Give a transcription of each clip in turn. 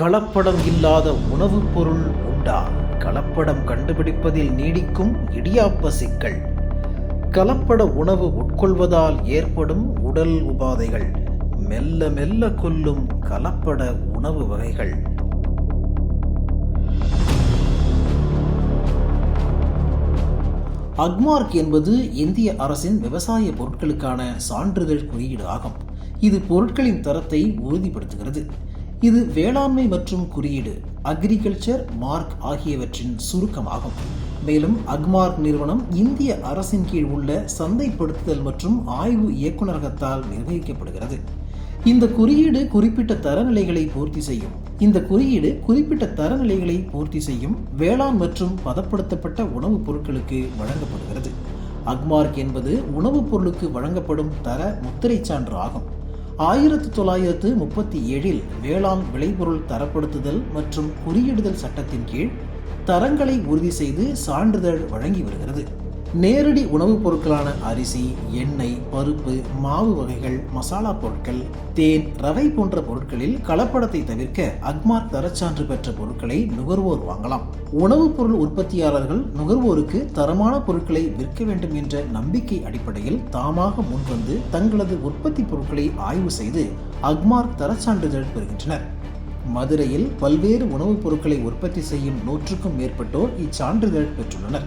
கலப்படம் இல்லாத உணவுப் பொருள் உண்டா? கலப்படம் கண்டுபிடிப்பதில் நீடிக்கும் இடியாப்ப சிக்கல். கலப்பட உணவு உட்கொள்வதால் ஏற்படும் உடல் உபாதைகள். மெல்ல மெல்ல கொல்லும் கலப்பட உணவு வகைகள். அக்மார்க் என்பது இந்திய அரசின் விவசாய பொருட்களுக்கான சான்றிதழ் குறியீடு ஆகும். இது பொருட்களின் தரத்தை உறுதிப்படுத்துகிறது. இது வேளாண்மை மற்றும் குறியீடு அக்ரிகல்ச்சர் மார்க் ஆகியவற்றின் சுருக்கமாகும். மேலும் அக்மார்க் நிறுவனம் இந்திய அரசின் கீழ் உள்ள சந்தைப்படுத்துதல் மற்றும் ஆய்வு இயக்குநரகத்தால் நிர்வகிக்கப்படுகிறது. இந்த குறியீடு குறிப்பிட்ட தரநிலைகளை பூர்த்தி செய்யும். இந்த குறியீடு குறிப்பிட்ட தரநிலைகளை பூர்த்தி செய்யும் வேளாண் மற்றும் பதப்படுத்தப்பட்ட உணவுப் பொருட்களுக்கு வழங்கப்படுகிறது. அக்மார்க் என்பது உணவுப் பொருளுக்கு வழங்கப்படும் தர முத்திரைச் சான்று ஆகும். ஆயிரத்தி தொள்ளாயிரத்து முப்பத்தி ஏழில் வேளாண் விளைபொருள் தரப்படுத்துதல் மற்றும் குறியிடுதல் சட்டத்தின் கீழ் தரங்களை உறுதி செய்து சான்றிதழ் வழங்கி வருகிறது. நேரடி உணவுப் பொருட்களான அரிசி எண்ணெய் பருப்பு மாவு வகைகள் மசாலா பொருட்கள் தேன் ரவை போன்ற பொருட்களில் கலப்படத்தை தவிர்க்க அக்மார்க் தரச்சான்று பெற்ற பொருட்களை நுகர்வோர் வாங்கலாம். உணவுப் பொருள் உற்பத்தியாளர்கள் நுகர்வோருக்கு தரமான பொருட்களை விற்க வேண்டும் என்ற நம்பிக்கை அடிப்படையில் தாமாக முன்வந்து தங்களது உற்பத்தி பொருட்களை ஆய்வு செய்து அக்மார்க் தரச்சான்றிதழ் பெறுகின்றனர். மதுரையில் பல்வேறு உணவுப் பொருட்களை உற்பத்தி செய்யும் நூற்றுக்கும் மேற்பட்டோர் இச்சான்றிதழ் பெற்றுள்ளனர்.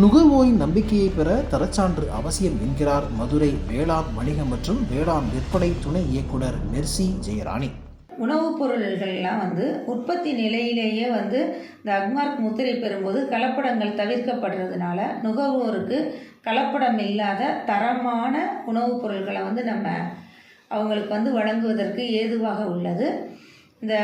நுகர்வோரின் நம்பிக்கையை பெற தரச்சான்று அவசியம் என்கிறார் மதுரை வேளாண் வணிகம் மற்றும் வேளாண் விற்பனை துணை இயக்குனர் மெர்சி ஜெயராணி. உணவுப் பொருள்கள்லாம் வந்து உற்பத்தி நிலையிலேயே வந்து இந்த அக்மார்க் முத்திரை பெறும்போது கலப்படங்கள் தவிர்க்கப்படுறதுனால நுகர்வோருக்கு கலப்படம் இல்லாத தரமான உணவுப் பொருட்களை வந்து நம்ம அவங்களுக்கு வந்து வழங்குவதற்கு ஏதுவாக உள்ளது. இந்த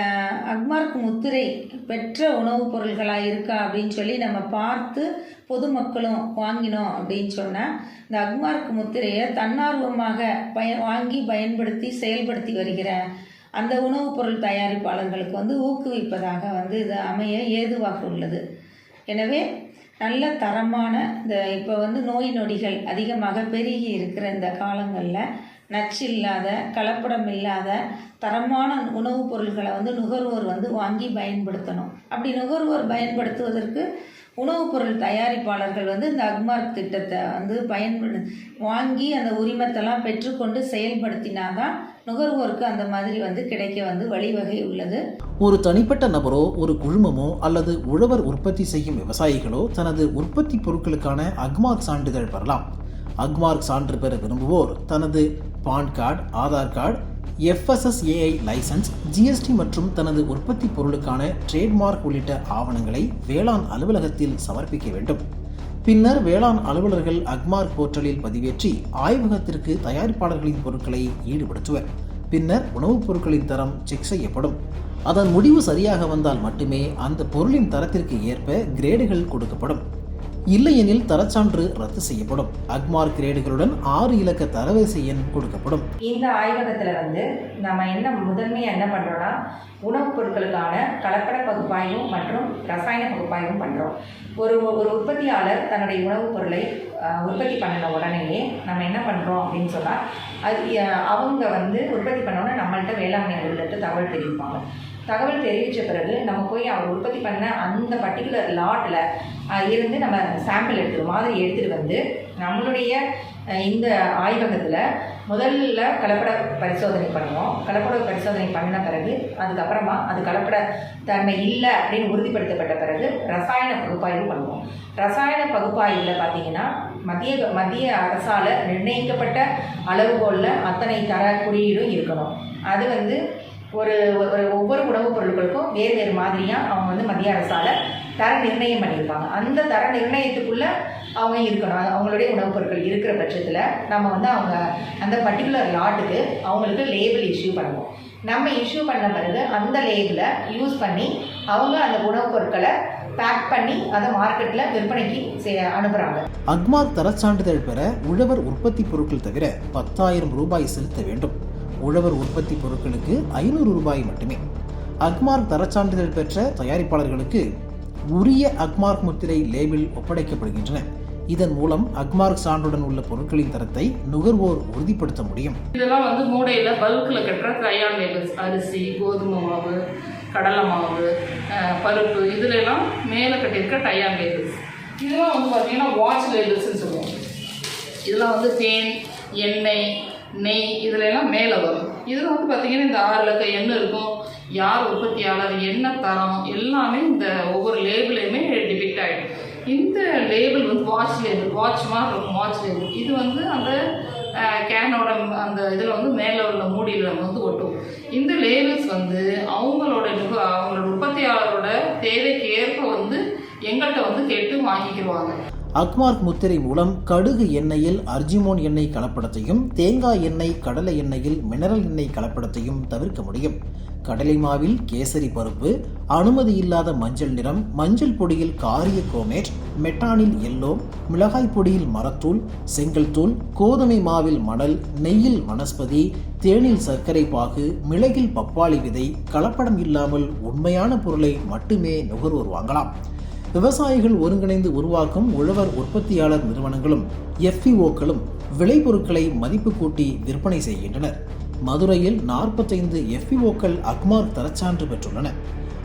அக்மார்க் முத்திரை பெற்ற உணவுப் பொருள்களாக இருக்கா அப்படின்னு சொல்லி நம்ம பார்த்து பொதுமக்களும் வாங்கினோம் அப்படின்னு சொன்னால் இந்த அக்மார்க் முத்திரையை தன்னார்வமாக பய வாங்கி பயன்படுத்தி செயல்படுத்தி வருகிற அந்த உணவுப் பொருள் தயாரிப்பாளர்களுக்கு வந்து ஊக்குவிப்பதாக வந்து இது அமைய ஏதுவாக உள்ளது. எனவே நல்ல தரமான இந்த இப்போ வந்து நோய் நொடிகள் அதிகமாக பெருகி இருக்கிற இந்த காலங்களில் நச்சு இல்லாத கலப்படம் இல்லாத தரமான உணவுப் பொருள்களை வந்து நுகர்வோர் வந்து வாங்கி பயன்படுத்தணும். அப்படி நுகர்வோர் பயன்படுத்துவதற்கு உணவுப் பொருள் தயாரிப்பாளர்கள் வந்து இந்த அக்மார்க் திட்டத்தை வந்து பயன்படு வாங்கி அந்த உரிமத்தெல்லாம் பெற்றுக்கொண்டு செயல்படுத்தினாதான் நுகர்வோருக்கு அந்த மாதிரி வந்து கிடைக்க வந்து வழிவகை உள்ளது. ஒரு தனிப்பட்ட நபரோ ஒரு குழுமமோ அல்லது உழவர் உற்பத்தி செய்யும் விவசாயிகளோ தனது உற்பத்தி பொருட்களுக்கான அக்மார்க் சான்றிதழ் பெறலாம். அக்மார்க் சான்று பெற விரும்புவோர் தனது PAN card Aadhaar card FSSAI license GST மற்றும் தனது உற்பத்தி பொருளுக்கான ட்ரேட்மார்க் உள்ளிட்ட ஆவணங்களை வேளாண் அலுவலகத்தில் சமர்ப்பிக்க வேண்டும். பின்னர் வேளாண் அலுவலர்கள் அக்மார்க் போர்ட்டலில் பதிவேற்றி ஆய்வகத்திற்கு தயாரிப்பாளர்களின் பொருட்களை ஈடுபடுத்துவர். பின்னர் உணவுப் பொருட்களின் தரம் செக் செய்யப்படும். அதன் முடிவு சரியாக வந்தால் மட்டுமே அந்த பொருளின் தரத்திற்கு ஏற்ப கிரேடுகள் கொடுக்கப்படும். இல்லையெனில் தரச்சான்று ரத்து செய்யப்படும். அக்மார்க் கிரேடுகளுடன் ஆறு இலக்க தரவரிசை எண் கொடுக்கப்படும். இந்த ஆய்வகத்தில் வந்து நம்ம என்ன முதன்மையாக என்ன பண்ணுறோன்னா உணவுப் பொருட்களுக்கான கலப்பட பகுப்பாய்வும் மற்றும் ரசாயன பகுப்பாய்வும் பண்ணுறோம் ஒரு ஒரு உற்பத்தியாளர் தன்னுடைய உணவுப் பொருளை உற்பத்தி பண்ணின உடனேயே நம்ம என்ன பண்ணுறோம் அப்படின்னு சொன்னால் அது அவங்க வந்து உற்பத்தி பண்ணோன்னே நம்மள்கிட்ட வேளாண்மை அலுவலகத்தை தகவல் தெரிவிப்பாங்க. தகவல் தெரிவித்த பிறகு நம்ம போய் அவர் உற்பத்தி பண்ண அந்த பர்டிகுலர் லாட்டில் இருந்து நம்ம சாம்பிள் எடுத்து மாதிரி எடுத்துகிட்டு வந்து நம்மளுடைய இந்த ஆய்வகத்தில் முதல்ல கலப்பட பரிசோதனை பண்ணுவோம். கலப்பட பரிசோதனை பண்ண பிறகு அதுக்கப்புறமா அது கலப்பட தன்மை இல்லை அப்படின்னு உறுதிப்படுத்தப்பட்ட பிறகு ரசாயன பகுப்பாய்வு பண்ணுவோம். ரசாயன பகுப்பாய்வில் பார்த்தீங்கன்னா மத்திய மத்திய அரசால் நிர்ணயிக்கப்பட்ட அளவுகோலில் அத்தனை தர குறியீடும் இருக்கணும். அது வந்து ஒரு ஒரு ஒவ்வொரு உணவுப் பொருட்களுக்கும் வேறு வேறு மாதிரியாக அவங்க வந்து மத்திய அரசால் தர நிர்ணயம் பண்ணியிருப்பாங்க. அந்த தர நிர்ணயத்துக்குள்ளே அவங்க இருக்கணும். அவங்களுடைய உணவுப் பொருட்கள் இருக்கிற பட்சத்தில் நம்ம வந்து அவங்க அந்த பர்டிகுலர் லாட்டுக்கு அவங்களுக்கு லேபிள் இஷ்யூ பண்ணுவோம். நம்ம இஷ்யூ பண்ண பிறகு அந்த லேபிளை யூஸ் பண்ணி அவங்க அந்த உணவுப் பொருட்களை பேக் பண்ணி அதை மார்க்கெட்டில் விற்பனைக்கு அனுப்புகிறாங்க அக்மார் தரச்சான்றிதழ் பெற உழவர் உற்பத்தி பொருட்கள் தவிர பத்தாயிரம் ரூபாய் செலுத்த வேண்டும். உழவர் உற்பத்தி பொருட்களுக்கு ஐநூறு ரூபாய் மட்டுமே. அக்மார்க் தரச்சான்றிதழ் பெற்ற தயாரிப்பாளர்களுக்கு உரிய அக்மார்க் முத்திரை லேபிள் ஒப்படைக்கப்படுகின்றன. இதன் மூலம் அக்மார்க் சான்றுடன் உள்ள பொருட்களின் தரத்தை நுகர்வோர் உறுதிப்படுத்த முடியும். இதெல்லாம் வந்து மூடையில் பல்கில் கட்டுற க்ரையான் லேபிள்ஸ் அரிசி கோதுமை மாவு கடலை மாவு பருப்பு இதுல எல்லாம் மேலே கட்டியிருக்க டையான் லேபிள்ஸ் இதெல்லாம் வந்து பார்த்தீங்கன்னா வாட்ச் லேபிள்ஸ்னு சொல்லுவோம் இதெல்லாம் வந்து தேன் எண்ணெய் நெய் இதில் எல்லாம் மேலே வரும். இதில் வந்து பார்த்திங்கன்னா இந்த ஆறு லக்க எண்ணெய் இருக்கும். யார் உற்பத்தியாளர் என்ன தரம் எல்லாமே இந்த ஒவ்வொரு லேபிளையுமே டிபிக்ட் ஆகிடும் இந்த லேபிள் வந்து வாட்ச் லேபிள் வாட்ச் மாதிரி இருக்கும் வாட்ச் லேபிள் இது வந்து அந்த கேனோட அந்த இதில் வந்து மேலே உள்ள மூடியில் நம்ம வந்து ஒட்டும். இந்த லேபிள்ஸ் வந்து அவங்களோட அவங்களோட உற்பத்தியாளரோட தேவைக்கு ஏற்ப வந்து எங்கள்கிட்ட வந்து கேட்டு வாங்கிக்கிடுவாங்க அக்மார்க் முத்திரை மூலம் கடுகு எண்ணெயில் அர்ஜிமோன் எண்ணெய் கலப்படத்தையும் தேங்காய் எண்ணெய் கடலை எண்ணெயில் மினரல் எண்ணெய் கலப்படத்தையும் தவிர்க்க முடியும். கடலை மாவில் கேசரி பருப்பு அனுமதி இல்லாத மஞ்சள் நிறம் மஞ்சள் பொடியில் காரிய கோமேட் மெட்டானில் எல்லோ மிளகாய் பொடியில் மரத்தூள் செங்கல் தூள் கோதுமை மாவில் மணல் நெய்யில் வனஸ்பதி தேனில் சர்க்கரை பாகு மிளகில் பப்பாளி விதை கலப்படம் இல்லாமல் உண்மையான பொருளை மட்டுமே நுகர்வோர் வாங்கலாம். விவசாயிகள் ஒருங்கிணைந்து உருவாக்கும் உழவர் உற்பத்தியாளர் நிறுவனங்களும் எஃப்இஓக்களும் விளைபொருட்களை மதிப்பு கூட்டி விற்பனை செய்கின்றனர். மதுரையில் நாற்பத்தைந்து எஃப்இஓக்கள் அக்மார்க் தரச்சான்று பெற்றுள்ளன.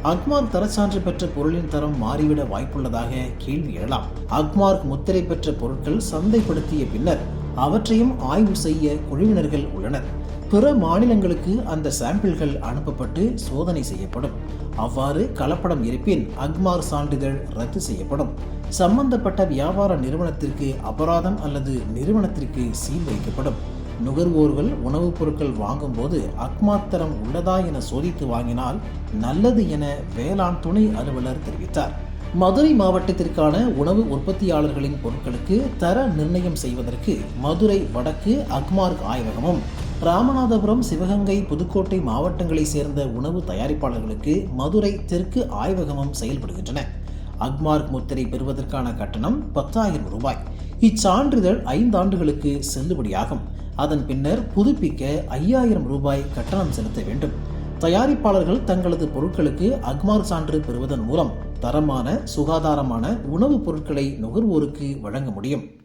அக்மார்க் தரச்சான்று பெற்ற பொருளின் தரம் மாறிவிட வாய்ப்புள்ளதாக கேள்வி எழலாம். அக்மார்க் முத்திரை பெற்ற பொருட்கள் சந்தைப்படுத்திய பின்னர் அவற்றையும் ஆய்வு செய்ய குழுவினர்கள் உள்ளனர். பிற மாநிலங்களுக்கு அந்த சாம்பிள்கள் அனுப்பப்பட்டு சோதனை செய்யப்படும். அவ்வாறு கலப்படம் இருப்பின் அக்மார் சான்றிதழ் ரத்து செய்யப்படும். சம்பந்தப்பட்ட வியாபார நிறுவனத்திற்கு அபராதம் அல்லது நிறுவனத்திற்கு சீல் வைக்கப்படும். நுகர்வோர்கள் உணவுப் பொருட்கள் வாங்கும்போது அக்மாத்தரம் உள்ளதா என சோதித்து வாங்கினால் நல்லது என வேளாண் துணை அலுவலர் தெரிவித்தார். மதுரை மாவட்டத்திற்கான உணவு உற்பத்தியாளர்களின் பொருட்களுக்கு தர நிர்ணயம் செய்வதற்கு மதுரை வடக்கு அக்மார்க் ஆய்வகமும் ராமநாதபுரம் சிவகங்கை புதுக்கோட்டை மாவட்டங்களைச் சேர்ந்த உணவு தயாரிப்பாளர்களுக்கு மதுரை தெற்கு ஆய்வகமும் செயல்படுகின்றன. அக்மார்க் முத்திரை பெறுவதற்கான கட்டணம் பத்தாயிரம் ரூபாய். இச்சான்றிதழ் ஐந்தாண்டுகளுக்கு செல்லுபடியாகும். அதன் பின்னர் புதுப்பிக்க ஐயாயிரம் ரூபாய் கட்டணம் செலுத்த வேண்டும். தயாரிப்பாளர்கள் தங்களது பொருட்களுக்கு அக்மார் சான்று பெறுவதன் மூலம் தரமான சுகாதாரமான உணவுப் பொருட்களை நுகர்வோருக்கு வழங்க முடியும்.